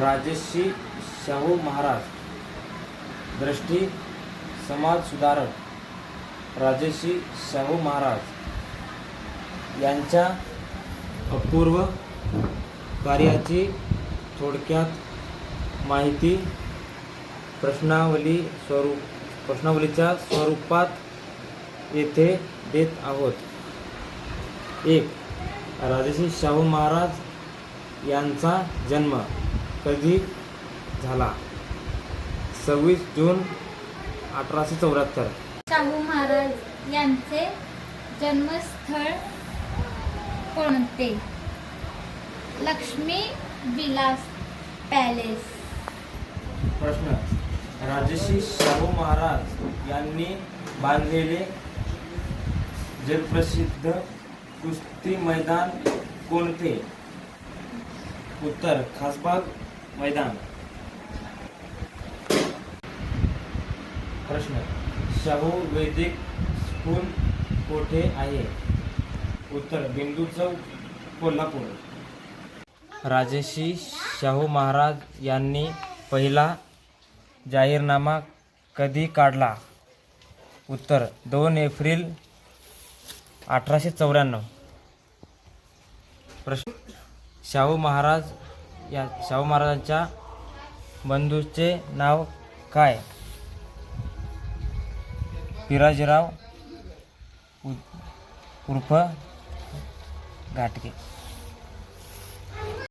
राजश्री शाहू महाराज. दृष्टी समाज सुधारक. राजश्री शाहू महाराज. यांच्या अपूर्व कार्याची थोडक्यात माहिती प्रश्नावली स्वरूप प्रश्नावलीच्या स्वरूपात येथे देत आहोत. एक राजश्री शाहू महाराज यांचा जन्म कधी झाला? सव्वीस जून अठराशे चौऱ्याहत्तर. शाहू महाराज यांचे जन्मस्थळ कोणते? लक्ष्मी विलास पॅलेस. प्रश्न. राजश्री शाहू महाराज यांनी बांधलेले जगप्रसिद्ध कुस्ती मैदान कोणते? उत्तर खासबाग मैदान. प्रश्न. शाहू वैदिक स्कूल कोठे आहे? उत्तर बिंदू चौक कोल्हापूर. राजेशी शाहू महाराज यांनी पहिला जाहीरनामा कधी काढला? उत्तर दोन एप्रिल अठराशे चौऱ्याण्णव. प्रश्न. शाहू महाराज या शाहू महाराजांच्या बंधूचे नाव काय? पिराजीराव उर्फ घाटगे.